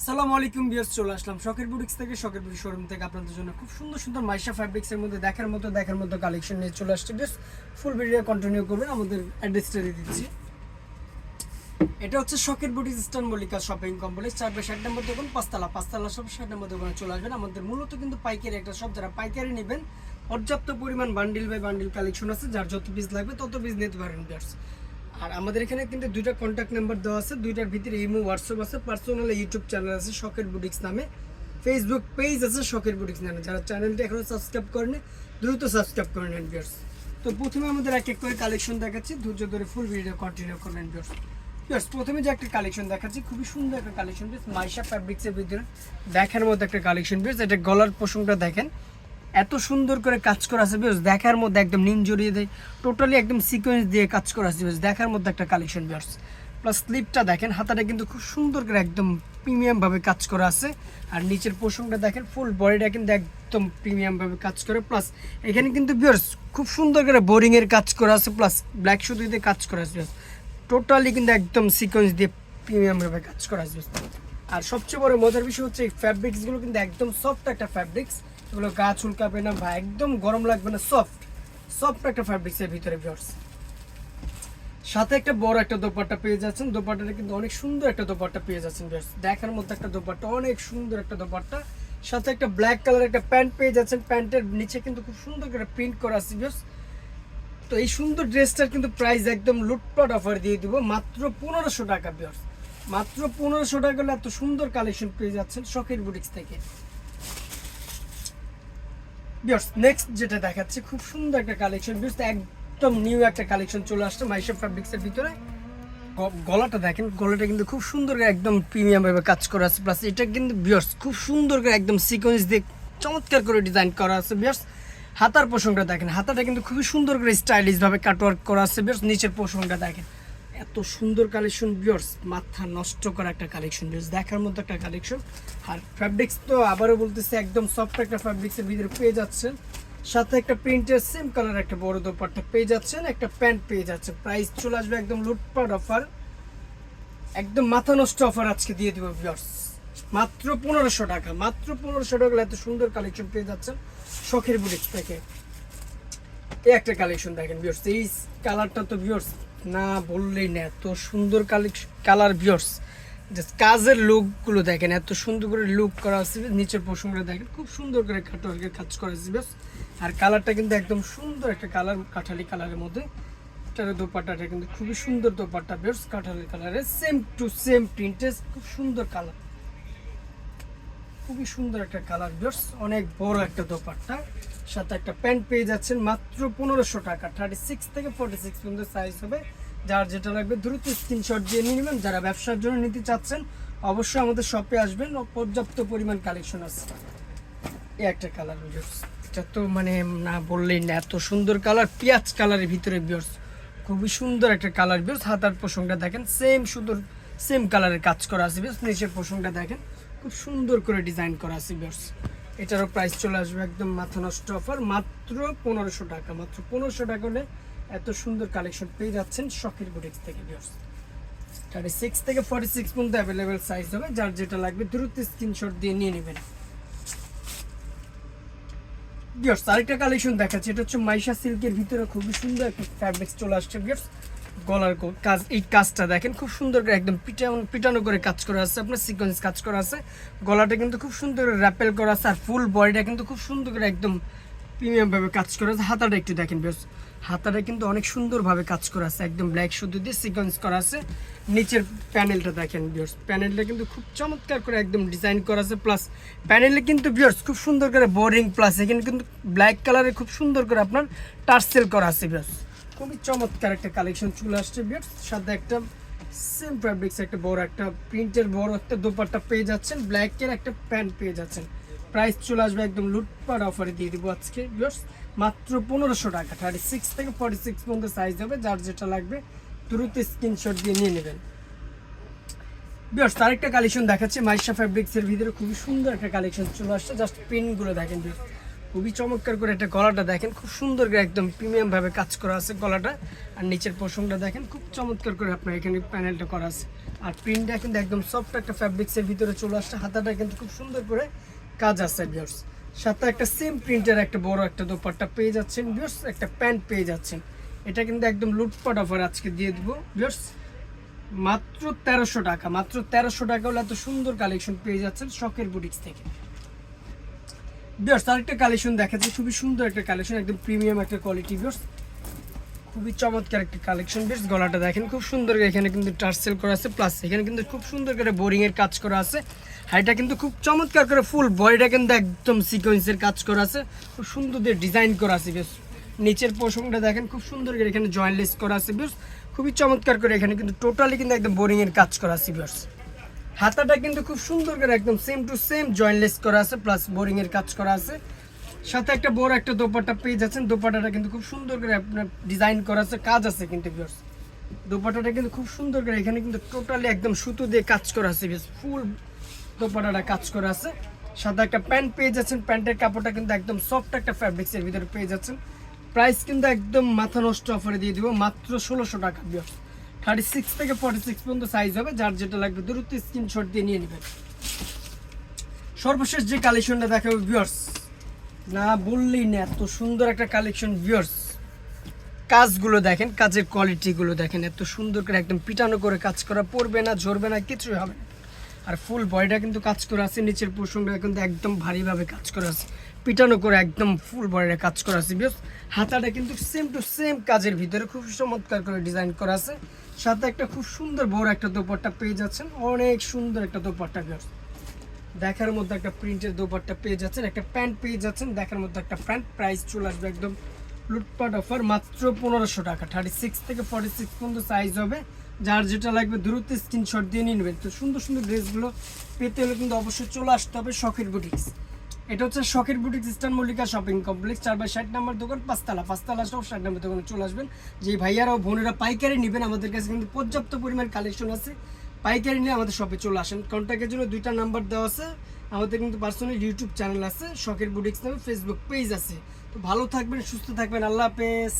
আসসালামু আলাইকুম বিয়ার্স চলে আসলাম শখের বুটিক্স থেকে, শখের বুটিক শোরুম থেকে। আপনাদের জন্য খুব সুন্দর সুন্দর মাইশা ফ্যাব্রিক্স এর মধ্যে, দেখার মতো দেখার মতো কালেকশন নিয়ে চলে আসছে। বিয়ার্স ফুল ভিডিও কন্টিনিউ করবেন, আমাদের অ্যাড্রেসটা দিয়ে দিচ্ছি। এটা হচ্ছে শখের বুটিক মল্লিকা শপিং কমপ্লেক্স চার বাই ষাট নম্বর দোকান, পাঁচতলা। পাঁচতলা সব ষাট নম্বর দোকানে চলে আসবেন। আমাদের মূলত কিন্তু পাইকারি একটা সব যারা পাইকারি নেবেন, পর্যাপ্ত পরিমাণ বান্ডিল বাই বান্ডিল কালেকশন আছে, যার যত পিস লাগবে তত পিস নিতে পারেন বিয়ার্স আর আমাদের এখানে কিন্তু দুইটা কন্ট্যাক্ট নাম্বার দেওয়া আছে, দুইটার ভিতরে ইমো হোয়াটসঅ্যাপ আছে পার্সোনাল ইউটিউব চ্যানেল আছে শখের বুটিক্স নামে। ফেসবুক পেজ আছে শখের বুটিক্স নামে। যারা চ্যানেলটি এখনও সাবস্ক্রাইব করেনি, দ্রুত সাবস্ক্রাইব করেন নেন বিয়ার্স তো প্রথমে আমাদের এক এক করে কালেকশন দেখাচ্ছি, ধৈর্য ধরে ফুল ভিডিও কন্টিনিউ করবেন বিয়ার্স বিয়ার্স প্রথমে যে একটা কালেকশন দেখাচ্ছি, খুবই সুন্দর একটা কালেকশন বিয়ার্স মাইশা ফ্যাব্রিক্সের ভিতরে দেখার মতো একটা কালেকশন বিয়ার্স এটা গলার পোষণটা দেখেন। এত সুন্দর করে কাজ করা আছে বিয়ার্স দেখার মধ্যে একদম নিন জড়িয়ে দেয়। টোটালি একদম সিকোয়েন্স দিয়ে কাজ করা আছে বিয়ার্স দেখার মধ্যে একটা কালেকশন বিয়ার্স প্লাস স্লিপটা দেখেন, হাতাটা কিন্তু খুব সুন্দর করে একদম প্রিমিয়ামভাবে কাজ করা আছে। আর নিচের পোষণটা দেখেন ফুল বডিটা কিন্তু একদম প্রিমিয়ামভাবে কাজ করে। প্লাস এখানে কিন্তু বিয়ার্স খুব সুন্দর করে বোরিংয়ের কাজ করা আছে প্লাস ব্ল্যাক সুতো দিয়ে কাজ করা আছে টোটালি কিন্তু একদম সিকোয়েন্স দিয়ে প্রিমিয়ামভাবে কাজ করা আছে আর সবচেয়ে বড় মজার বিষয় হচ্ছে, এই ফ্যাব্রিক্সগুলো কিন্তু একদম সফট একটা ফ্যাব্রিক্স এগুলো গা চুলকাবে না বা একদম গরম লাগবে না সফট সফট একটা ফ্যাব্রিক্সের ভিতরে ভিউয়ার্স সাথে একটা বড় একটা দোপাট্টা পেয়ে যাচ্ছেন। দোপাট্টাটা কিন্তু অনেক সুন্দর একটা দোপাট্টা পেয়ে যাচ্ছেন ভিউয়ার্স দেখার মধ্যে একটা দোপাট্টা, অনেক সুন্দর একটা দোপাট্টা। সাথে একটা ব্ল্যাক কালার একটা প্যান্ট পেয়ে যাচ্ছেন। প্যান্টের নিচে কিন্তু খুব সুন্দর করে প্রিন্ট করা আছে ভিউয়ার্স তো এই সুন্দর ড্রেসটার কিন্তু প্রাইস একদম লুটপাট অফার দিয়ে দিব, মাত্র পনেরোশো টাকা ভিউয়ার্স মাত্র পনেরোশো টাকা হলে এত সুন্দর কালেকশন পেয়ে যাচ্ছেন শখের বুটিক্স থেকে। বিয়ার্স নেক্সট যেটা দেখাচ্ছে, খুব সুন্দর একটা কালেকশন বিয়ার্স একদম নিউ একটা কালেকশন চলে আসছে মাইশা ফ্যাব্রিক্সের ভিতরে। গলাটা দেখেন, গলাটা কিন্তু খুব সুন্দর করে একদম প্রিমিয়াম ভাবে কাজ করা আছে। প্লাস এটা কিন্তু বিয়ার্স খুব সুন্দর করে একদম সিকোয়েন্স দিয়ে চমৎকার করে ডিজাইন করা আছে বিয়ার্স হাতার পোষণটা দেখেন, হাতাটা কিন্তু খুবই সুন্দর করে স্টাইলিশ ভাবে কাটওয়ার্ক করা আছে বিয়ার্স নিচের পোষণটা দেখেন। এত সুন্দর কালেকশন বিয়ার্স মাথা নষ্ট করা একটা কালেকশন বিয়ার্স দেখার মতো একটা কালেকশন আর ফ্যাব্রিক্স তো আবারও বলতেছে, একদম সফট একটা ফ্যাব্রিক্সের ভিতরে পেয়ে যাচ্ছেন। সাথে একটা প্রিন্টের সেম কালার একটা বড় দোপাট্টা পেয়ে যাচ্ছেন, একটা প্যান্ট পেয়ে যাচ্ছে প্রাইস চলে আসবে একদম লুটপাট অফার একদম মাথা নষ্ট অফার আজকে দিয়ে দেবো ভিউয়ার্স মাত্র পনেরোশো টাকা, মাত্র পনেরোশো টাকা এত সুন্দর কালেকশন পেয়ে যাচ্ছেন শখের বুটিক্স থেকে। এই একটা কালেকশন দেখেন ভিউয়ার্স এই কালারটা তো ভিউয়ার্স না বললেই না, এত সুন্দর কালার ভিউয়ার্স। জাস্ট কাজের লুকগুলো দেখেন, এত সুন্দর করে লুক করা আছে, নিচের পোষণগুলো দেখেন, খুব সুন্দর করে কাটওয়ার্কের কাজ করা আছে বেশ আর কালারটা কিন্তু একদম সুন্দর একটা কালার, কাঠালি কালারের মধ্যে। এটার দোপাট্টাটা কিন্তু খুবই সুন্দর দোপাট্টা বেশ কাঠালি কালারের সেম টু সেম প্রিন্টেস খুব সুন্দর কালার খুবই সুন্দর একটা কালার ভিউয়ার্স অনেক বড় একটা দোপাট্টা। সাথে একটা প্যান্ট পেয়ে যাচ্ছেন মাত্র পনেরোশো টাকা। থার্টি সিক্স থেকে ফোর্টি সিক্স পর্যন্ত সাইজ হবে। যার যেটা লাগবে, দ্রুত স্ক্রিনশট দিয়ে নিয়ে নেবেন। যারা ব্যবসার জন্য নিতে চাচ্ছেন, অবশ্যই আমাদের শপে আসবেন। পর্যাপ্ত পরিমাণ কালেকশন আছে। এই একটা কালার ভিউয়ার্স এটা তো মানে না বললেই না, এত সুন্দর কালার পেঁয়াজ কালারের ভিতরে ভিউয়ার্স খুবই সুন্দর একটা কালার ভিউয়ার্স হাতার পোষণটা দেখেন সেম সুন্দর সেম কালারের কাজ করা আছে ভিউয়ার্স নিচের পোষণটা দেখেন। খুব সুন্দর করে ডিজাইন করা আছে এটারও প্রাইস চলে আসবে একদম মাথা নষ্ট অফার মাত্র পনেরোশো টাকা, মাত্র পনেরোশো টাকা হলে এত সুন্দর কালেকশন পেয়ে যাচ্ছেন শখের বুটিক্স থেকে ভিউয়ার্স থার্টি সিক্স থেকে ফর্টি সিক্স পর্যন্ত অ্যাভেলেবেল সাইজ হবে। যার যেটা লাগবে দ্রুত স্ক্রিনশট দিয়ে নিয়ে নেবেন। বিয়ার্স আরেকটা কালেকশন দেখাচ্ছি। এটা হচ্ছে মাইশা সিল্কের ভিতরে খুবই সুন্দর একটা ফ্যাব্রিক্স চলে আসছে বিয়ার্স গলার কাজ, এই কাজটা দেখেন, খুব সুন্দর করে একদম পিটানো পিটানো করে কাজ করা আছে, আপনার সিকোয়েন্স কাজ করা আছে। গলাটা কিন্তু খুব সুন্দর করে র্যাপেল করা আছে, আর ফুল বডিটা কিন্তু খুব সুন্দর করে একদম প্রিমিয়াম ভাবে কাজ করা আছে। হাতাটা একটু দেখেন বেশ হাতাটা কিন্তু অনেক সুন্দরভাবে কাজ করা আছে, একদম ব্ল্যাক সুতো দিয়ে সিকোয়েন্স করা আছে। নিচের প্যানেলটা দেখেন বিয়ার্স প্যানেলটা কিন্তু খুব চমৎকার করে একদম ডিজাইন করা আছে প্লাস প্যানেলে কিন্তু বিয়ার্স খুব সুন্দর করে বোরিং প্লাস এখানে কিন্তু ব্ল্যাক কালারে খুব সুন্দর করে আপনার টার্সেল করা আছে বিয়ার্স খুবই চমৎকার একটা কালেকশন চলে আসছে, বিয়ার্স। সাথে একটা সেম ফ্যাব্রিক্স একটা বড়, একটা প্রিন্টের বড় একটা দোপাট্টা পেয়ে যাচ্ছেন। ব্ল্যাকের একটা প্যান্ট পেয়ে যাচ্ছেন। প্রাইস চলে আসবে একদম লুটপাট অফারে দিয়ে দিব আজকে ভিউয়ার্স মাত্র পনেরোশো টাকা থার্টি সিক্স থেকে ফর্টি সিক্স পর্যন্ত সাইজ হবে, যার যেটা লাগবে দ্রুত স্ক্রিনশট দিয়ে নিয়ে নেবেন। বিয়ার্স একটা কালেকশন দেখাচ্ছে মাইশা ফ্যাব্রিক্সের ভিতরে খুবই সুন্দর একটা কালেকশন চলে আসছে। জাস্ট প্রিন্টগুলো দেখেন viewers। খুবই চমৎকার করে একটা গলাটা দেখেন, খুব সুন্দর করে একদম প্রিমিয়াম ভাবে কাজ করা আছে গলাটা। আর নিচের পোষণটা দেখেন, খুব চমৎকার করে আপনার এখানে প্যানেলটা করা আছে। আর প্রিন্টটা কিন্তু একদম সফট একটা ফ্যাব্রিক্সের ভিতরে চলে আসছে, হাতাটা কিন্তু খুব সুন্দর করে কাজ আছে ভিউয়ার্স সাথে একটা সেম প্রিন্টের একটা বড় একটা দোপাট্টা পেয়ে যাচ্ছেন ভিউয়ার্স একটা প্যান্ট পেয়ে যাচ্ছেন। এটা কিন্তু একদম লুটপাট অফার আজকে দিয়ে দেবো ভিউয়ার্স মাত্র তেরোশো টাকা, মাত্র তেরোশো টাকা হলে এত সুন্দর কালেকশন পেয়ে যাচ্ছেন শখের বুটিক্স থেকে। বিয়ার্স আরেকটা কালেকশন দেখাচ্ছে। খুবই সুন্দর একটা কালেকশন একদম প্রিমিয়াম একটা কোয়ালিটি বিয়ার্স খুবই চমৎকার একটা কালেকশন বেশ গলাটা দেখেন, খুব সুন্দর এখানে কিন্তু টার্সেল করা আছে প্লাস এখানে কিন্তু খুব সুন্দর করে বোরিং এর কাজ করা আছে। হাইটা কিন্তু খুব চমৎকার করে ফুল বডিটা কিন্তু একদম সিকোয়েন্সের কাজ করা আছে। খুব সুন্দর দিয়ে ডিজাইন করা আছে বেশ নিচের পোষণটা দেখেন, খুব সুন্দর করে এখানে জয়েন্টলেস করা আছে বেশ খুবই চমৎকার করে এখানে কিন্তু টোটালি কিন্তু একদম বোরিং এর কাজ করা আছে বিয়ার্স হাতাটা কিন্তু খুব সুন্দর করে একদম সেম টু সেম জয়েন্টলেস করা আছে প্লাস বোরিং এর কাজ করা আছে। সাথে একটা বড় একটা দোপাটা পেয়ে যাচ্ছেন। দোপাটাটা কিন্তু খুব সুন্দর করে আপনার ডিজাইন করা আছে, কাজ আছে কিন্তু দোপাট্টাটা কিন্তু খুব সুন্দর করে এখানে কিন্তু টোটালি একদম সুতো দিয়ে কাজ করা আছে ফুল দোপাটাটা কাজ করা আছে। সাথে একটা প্যান্ট পেয়ে যাচ্ছেন। প্যান্টের কাপড়টা কিন্তু একদম সফট একটা ফ্যাব্রিক্সের ভিতরে পেয়ে যাচ্ছেন। প্রাইস কিন্তু একদম মাথা নষ্ট অফারে দিয়ে দিব। মাত্র ষোলোশো টাকা ভিউয়ার্স থার্টি সিক্স থেকে ফর্টি সিক্স পর্যন্ত সাইজ হবে, যার যেটা লাগবে দ্রুত স্ক্রিনশট দিয়ে নিয়ে নেবেন। সর্বশেষ যে কালেকশনটা দেখাবো ভিউয়ার্স না বললেই না, এত সুন্দর একটা কালেকশন ভিউয়ার্স কাজগুলো দেখেন, কাজের কোয়ালিটিগুলো দেখেন, এত সুন্দর করে একদম পিটানো করে কাজ করা, পড়বে না, ঝরবে না, কিছুই হবে না। আর ফুল বডিটা কিন্তু কাজ করা আছে, নিচের পোর্শনটা কিন্তু একদম ভারীভাবে কাজ করা আছে। পিটানো করে একদম ফুল বডিটা কাজ করা আছে বিকজ হাতাটা কিন্তু সেম টু সেম কাজের ভিতরে খুব চমৎকার করে ডিজাইন করা আছে। সাথে একটা খুব সুন্দর বড় একটা দোপাট্টা পেয়ে যাচ্ছেন। অনেক সুন্দর একটা দোপাট্টা দেখার মধ্যে একটা প্রিন্টের দোপাট্টা পেয়ে যাচ্ছেন, একটা প্যান্ট পেয়ে যাচ্ছেন, দেখার মধ্যে একটা প্যান্ট। প্রাইস চলে আসবে একদম লুটপাট অফার মাত্র পনেরোশো টাকা। থার্টি সিক্স থেকে ফর্টি সিক্স পর্যন্ত সাইজ হবে। যার যেটা লাগবে দ্রুত স্ক্রিনশট দিয়ে নিয়ে নেবেন। তো সুন্দর সুন্দর ড্রেসগুলো পেতে হলে কিন্তু অবশ্যই চলে আসতে হবে শখের বুটিক্স এটা হচ্ছে শখের boutique eastern Mallika shopping complex, চার বাই ষাট নাম্বার দোকান, পাঁচতলা পাঁচতলা সব ষাট নাম্বার দোকানে চলে আসবেন। যে ভাইয়ারা ও বোনেরা পাইকারি নেবেন, আমাদের কাছে কিন্তু পর্যাপ্ত পরিমাণ কালেকশন আছে। পাইকারি নিয়ে আমাদের শপে চলে আসেন। কন্ট্যাক্টের জন্য দুইটা নাম্বার দেওয়া আছে। আমাদের কিন্তু পার্সোনাল ইউটিউব চ্যানেল আছে, শখের বুটিক্স নামে ফেসবুক পেজ আছে। তো ভালো থাকবেন, সুস্থ থাকবেন। আল্লাহ হাফেজ।